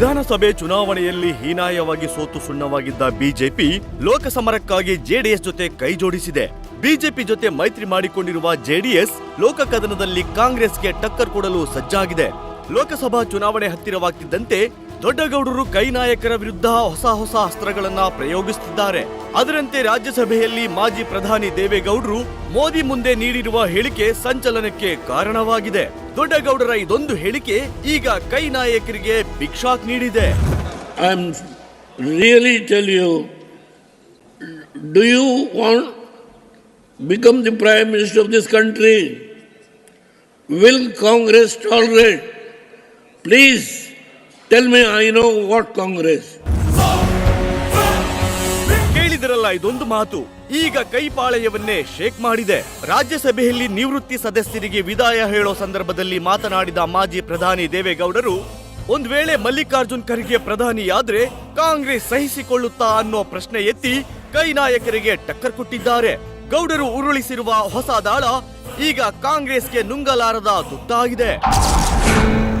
ವಿಧಾನಸಭೆ ಚುನಾವಣೆಯಲ್ಲಿ ಹೀನಾಯವಾಗಿ ಸೋತು ಸುಣ್ಣವಾಗಿದ್ದ ಬಿಜೆಪಿ ಲೋಕಸಮರಕ್ಕಾಗಿ ಜೆಡಿಎಸ್ ಜೊತೆ ಕೈಜೋಡಿಸಿದೆ. ಬಿಜೆಪಿ ಜೊತೆ ಮೈತ್ರಿ ಮಾಡಿಕೊಂಡಿರುವ ಜೆಡಿಎಸ್ ಲೋಕಕದನದಲ್ಲಿ ಕಾಂಗ್ರೆಸ್ಗೆ ಟಕ್ಕರ್ ಕೊಡಲು ಸಜ್ಜಾಗಿದೆ. ಲೋಕಸಭಾ ಚುನಾವಣೆ ಹತ್ತಿರವಾಗ್ತಿದ್ದಂತೆ ದೊಡ್ಡಗೌಡರು ಕೈ ನಾಯಕರ ವಿರುದ್ಧ ಹೊಸ ಹೊಸ ಅಸ್ತ್ರಗಳನ್ನ ಪ್ರಯೋಗಿಸುತ್ತಿದ್ದಾರೆ ಅದರಂತೆ ರಾಜ್ಯಸಭೆಯಲ್ಲಿ ಮಾಜಿ ಪ್ರಧಾನಿ ದೇವೇಗೌಡರು ಮೋದಿ ಮುಂದೆ ನೀಡಿರುವ ಹೇಳಿಕೆ ಸಂಚಲನಕ್ಕೆ ಕಾರಣವಾಗಿದೆ ದೊಡ್ಡಗೌಡರ ಇದೊಂದು ಹೇಳಿಕೆ ಈಗ ಕೈ ನಾಯಕರಿಗೆ ಭಿಕ್ಷಾಕ್ ನೀಡಿದೆ I'm really do you want become the prime minister of this country? Will Congress tolerate? Please tell me I know what Congress ಕೇಳಿದಿರಲ್ಲ ಇದೊಂದು ಮಾತು. ಈಗ ಕೈಪಾಳೆಯವನ್ನೇ ಶೇಕ್ ಮಾಡಿದೆ. ರಾಜ್ಯಸಭೆಯಲ್ಲಿ ನಿವೃತ್ತಿ ಸದಸ್ಯರಿಗೆ ವಿದಾಯ ಹೇಳೋ ಸಂದರ್ಭದಲ್ಲಿ ಮಾತನಾಡಿದ ಮಾಜಿ ಪ್ರಧಾನಿ ದೇವೇಗೌಡರು, ಒಂದ್ ವೇಳೆ ಮಲ್ಲಿಕಾರ್ಜುನ್ ಖರ್ಗೆ ಪ್ರಧಾನಿಯಾದ್ರೆ ಕಾಂಗ್ರೆಸ್ ಸಹಿಸಿಕೊಳ್ಳುತ್ತಾ ಅನ್ನೋ ಪ್ರಶ್ನೆ ಎತ್ತಿ ಕೈ ನಾಯಕರಿಗೆ ಟಕ್ಕರ್ ಕೊಟ್ಟಿದ್ದಾರೆ. ಗೌಡರು ಉರುಳಿಸಿರುವ ಹೊಸ ದಾಳ ಈಗ ಕಾಂಗ್ರೆಸ್ಗೆ ನುಂಗಲಾರದ ತುತ್ತಾಗಿದೆ.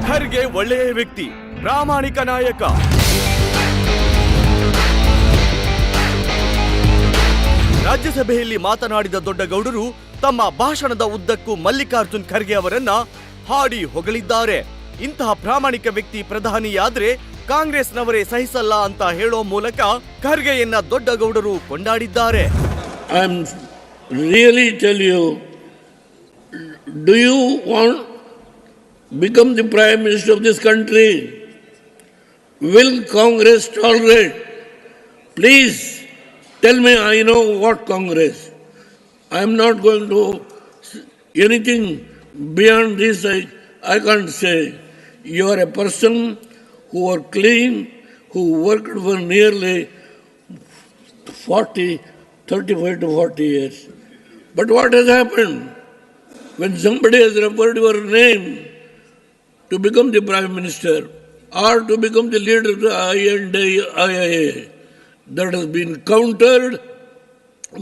ಖರ್ಗೆ ಒಳ್ಳೆಯ ವ್ಯಕ್ತಿ. ಪ್ರಾಮಾಣಿಕ ನಾಯಕ. ರಾಜ್ಯಸಭೆಯಲ್ಲಿ ಮಾತನಾಡಿದ ದೊಡ್ಡಗೌಡರು ತಮ್ಮ ಭಾಷಣದ ಉದ್ದಕ್ಕೂ ಮಲ್ಲಿಕಾರ್ಜುನ್ ಖರ್ಗೆ ಅವರನ್ನ ಹಾಡಿ ಹೊಗಳಿದ್ದಾರೆ. ಇಂತಹ ಪ್ರಾಮಾಣಿಕ ವ್ಯಕ್ತಿ ಪ್ರಧಾನಿಯಾದ್ರೆ ಕಾಂಗ್ರೆಸ್ನವರೇ ಸಹಿಸಲ್ಲ ಅಂತ ಹೇಳೋ ಮೂಲಕ ಖರ್ಗೆಯನ್ನ ದೊಡ್ಡಗೌಡರು ಕೊಂಡಾಡಿದ್ದಾರೆ. I'm really tell you do you want become the prime minister of this country? Will Congress tolerate? Please tell me I know what Congress. I am not going to anything beyond this. I, I can't say. You are a person who are clean, who worked for nearly 40, 35 to 40 years. But what has happened? When somebody has referred your name to become the Prime Minister or to become the leader of the IIA, that has been countered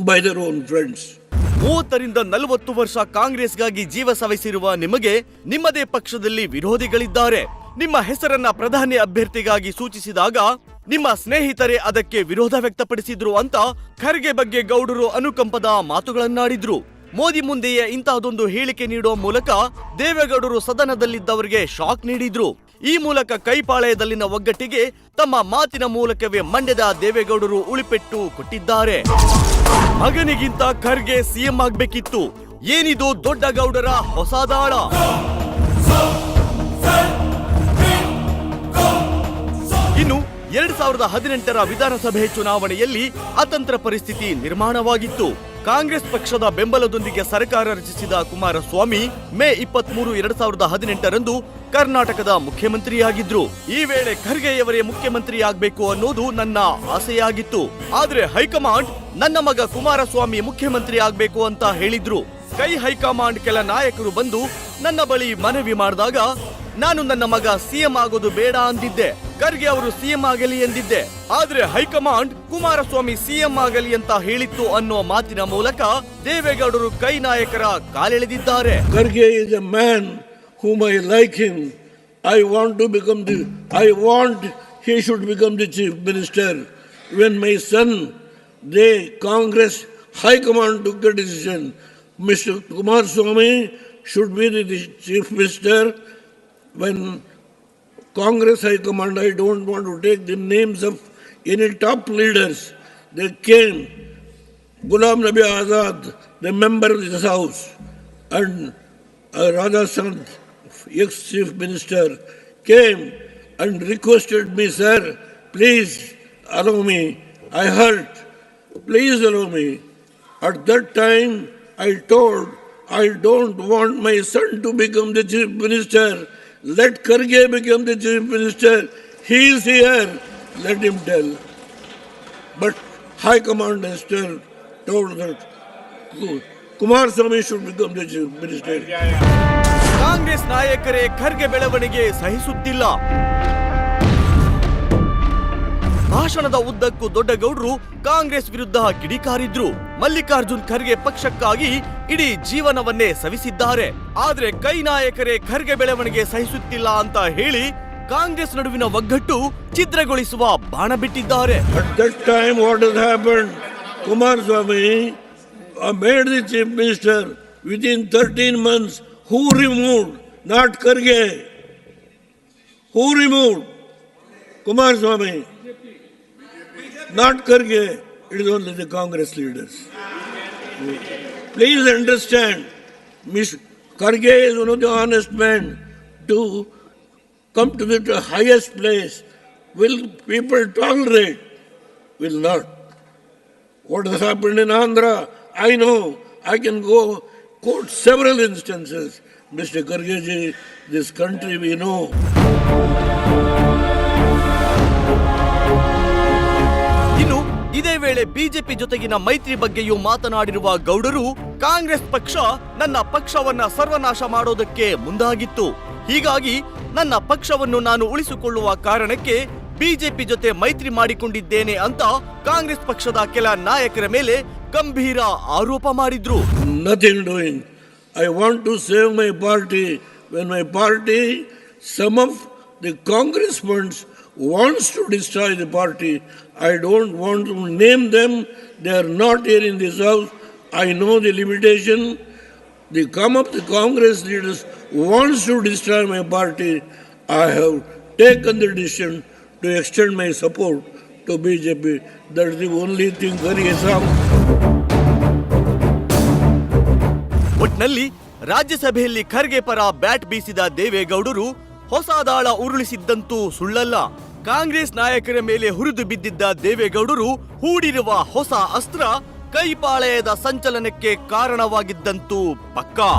by their own friends. ಮೂವತ್ತರಿಂದ ನಲವತ್ತು ವರ್ಷ ಕಾಂಗ್ರೆಸ್ಗಾಗಿ ಜೀವ ಸವೆಸಿರುವ ನಿಮಗೆ ನಿಮ್ಮದೇ ಪಕ್ಷದಲ್ಲಿ ವಿರೋಧಿಗಳಿದ್ದಾರೆ. ನಿಮ್ಮ ಹೆಸರನ್ನ ಪ್ರಧಾನಿ ಅಭ್ಯರ್ಥಿಗಾಗಿ ಸೂಚಿಸಿದಾಗ ನಿಮ್ಮ ಸ್ನೇಹಿತರೇ ಅದಕ್ಕೆ ವಿರೋಧ ವ್ಯಕ್ತಪಡಿಸಿದ್ರು ಅಂತ ಖರ್ಗೆ ಬಗ್ಗೆ ಗೌಡರು ಅನುಕಂಪದ ಮಾತುಗಳನ್ನಾಡಿದ್ರು. ಮೋದಿ ಮುಂದೆಯೇ ಇಂತಹದೊಂದು ಹೇಳಿಕೆ ನೀಡುವ ಮೂಲಕ ದೇವೇಗೌಡರು ಸದನದಲ್ಲಿದ್ದವರಿಗೆ ಶಾಕ್ ನೀಡಿದ್ರು. ಈ ಮೂಲಕ ಕೈಪಾಳಯದಲ್ಲಿನ ಒಗ್ಗಟ್ಟಿಗೆ ತಮ್ಮ ಮಾತಿನ ಮೂಲಕವೇ ಮಂಡ್ಯದ ದೇವೇಗೌಡರು ಉಳಿಪೆಟ್ಟು ಕೊಟ್ಟಿದ್ದಾರೆ. ಮಗನಿಗಿಂತ ಖರ್ಗೆ ಸಿಎಂ ಆಗ್ಬೇಕಿತ್ತು. ಏನಿದು ದೊಡ್ಡ ಗೌಡರ ಹೊಸ ದಾಳ? ಇನ್ನು ಎರಡ್ ಸಾವಿರದ ಹದಿನೆಂಟರ ವಿಧಾನಸಭೆ ಚುನಾವಣೆಯಲ್ಲಿ ಅತಂತ್ರ ಪರಿಸ್ಥಿತಿ ನಿರ್ಮಾಣವಾಗಿತ್ತು. ಕಾಂಗ್ರೆಸ್ ಪಕ್ಷದ ಬೆಂಬಲದೊಂದಿಗೆ ಸರ್ಕಾರ ರಚಿಸಿದ ಕುಮಾರಸ್ವಾಮಿ ಮೇ ಇಪ್ಪತ್ಮೂರು ಎರಡ್ ಸಾವಿರದ ಹದಿನೆಂಟರಂದು ಕರ್ನಾಟಕದ ಮುಖ್ಯಮಂತ್ರಿಯಾಗಿದ್ರು. ಈ ವೇಳೆ ಖರ್ಗೆಯವರೇ ಮುಖ್ಯಮಂತ್ರಿಯಾಗಬೇಕು ಅನ್ನೋದು ನನ್ನ ಆಸೆಯಾಗಿತ್ತು. ಆದ್ರೆ ಹೈಕಮಾಂಡ್ ನನ್ನ ಮಗ ಕುಮಾರಸ್ವಾಮಿ ಮುಖ್ಯಮಂತ್ರಿ ಆಗ್ಬೇಕು ಅಂತ ಹೇಳಿದ್ರು. ಕೈ ಹೈಕಮಾಂಡ್ ಕೆಲ ನಾಯಕರು ಬಂದು ನನ್ನ ಬಳಿ ಮನವಿ ಮಾಡಿದಾಗ ನಾನು ನನ್ನ ಮಗ ಸಿಎಂ ಆಗೋದು ಬೇಡ ಅಂದಿದ್ದೆ ಖರ್ಗೆ ಅವರು ಸಿಎಂ ಆಗಲಿ ಎಂದಿದ್ದೆ ಆದ್ರೆ ಹೈಕಮಾಂಡ್ ಕುಮಾರಸ್ವಾಮಿ ಸಿಎಂ ಆಗಲಿ ಅಂತ ಹೇಳಿತ್ತು ಅನ್ನೋ ಮಾತಿನ ಮೂಲಕ ದೇವೇಗೌಡರು ಕೈ ನಾಯಕರ ಕಾಲೆಳೆದಿದ್ದಾರೆ Kharge is a man whom I like him I want to become the I want he should become the chief minister. When my son, the Congress High Command took the decision, Mr. Kumar the chief minister. When Congress High Command, I don't want to take the names of any top leaders. They came, Ghulam Nabi Azad, the member of this house, and uh, Raja Sant, ex-chief minister, came and requested me, sir, please allow me. I hurt. Please allow me. At that time, I told, I don't want my son to become the chief minister. Let Karge become the chief minister. He is here. Let him tell. But High Command has still told that Kumar Swami should become the chief minister. Congress ನಾಯಕರೇ ಖರ್ಗೆ ಬೆಳವಣಿಗೆ ಸಹಿಸುತ್ತಿಲ್ಲ ಭಾಷಣದ ಉದ್ದಕ್ಕೂ ದೊಡ್ಡಗೌಡರು ಕಾಂಗ್ರೆಸ್ ವಿರುದ್ಧ ಕಿಡಿಕಾರಿದ್ರು. ಮಲ್ಲಿಕಾರ್ಜುನ್ ಖರ್ಗೆ ಪಕ್ಷಕ್ಕಾಗಿ ಇಡೀ ಜೀವನವನ್ನೇ ಸವಿಸಿದ್ದಾರೆ. ಆದ್ರೆ ಕೈ ನಾಯಕರೇ ಖರ್ಗೆ ಬೆಳವಣಿಗೆ ಸಹಿಸುತ್ತಿಲ್ಲ ಅಂತ ಹೇಳಿ ಕಾಂಗ್ರೆಸ್ ನಡುವಿನ ಒಗ್ಗಟ್ಟು ಛಿದ್ರಗೊಳಿಸುವ ಬಾಣ ಬಿಟ್ಟಿದ್ದಾರೆ. Kumaraswamy happened? Kumar thirteen months made the chief minister within 13 months. Not Karge. It is only the Congress leaders. Please understand, Miss Karge is one of the honest men to come to the highest place. Will people tolerate? Will not. What has happened in Andhra, I know. I can go quote several instances. Mr. Kargeji, this country we know. ವೇಳೆ BJP ಜೊತೆಗಿನ ಮೈತ್ರಿ ಬಗ್ಗೆಯೂ ಮಾತನಾಡಿರುವ ಗೌಡರು ಕಾಂಗ್ರೆಸ್ ಪಕ್ಷ ನನ್ನ ಪಕ್ಷವನ್ನ ಸರ್ವನಾಶ ಮಾಡೋದಕ್ಕೆ ಮುಂದಾಗಿತ್ತು. ಹೀಗಾಗಿ ನನ್ನ ಪಕ್ಷವನ್ನು ನಾನು ಉಳಿಸಿಕೊಳ್ಳುವ ಕಾರಣಕ್ಕೆ ಬಿಜೆಪಿ ಜೊತೆ ಮೈತ್ರಿ ಮಾಡಿಕೊಂಡಿದ್ದೇನೆ ಅಂತ ಕಾಂಗ್ರೆಸ್ ಪಕ್ಷದ ಕೆಲ ನಾಯಕರ ಮೇಲೆ ಗಂಭೀರ ಆರೋಪ ಮಾಡಿದ್ರು. Nothing doing I want to save my party when my party some of the Congress funds wants to destroy the party, I don't want to name them. They are not here in this house. I know the limitation. The come up the Congress leaders wants to destroy my party. I have taken the decision to extend my support to BJP. That is the only thing very. ಒಟ್ನಲ್ಲಿ ರಾಜ್ಯಸಭೆಯಲ್ಲಿ ಖರ್ಗೆ ಪರ bat ಬೀಸಿದ ದೇವೇಗೌಡರು ಹೊಸ ದಾಳ ಉರುಳಿಸಿದ್ದಂತೂ ಸುಳ್ಳಲ್ಲ ಕಾಂಗ್ರೆಸ್ ನಾಯಕರ ಮೇಲೆ ಹುರಿದು ಬಿದ್ದಿದ್ದ ದೇವೇಗೌಡರು ಹೂಡಿರುವ ಹೊಸ ಅಸ್ತ್ರ ಕೈಪಾಳೆಯದ ಸಂಚಲನಕ್ಕೆ ಕಾರಣವಾಗಿದ್ದಂತೂ ಪಕ್ಕಾ.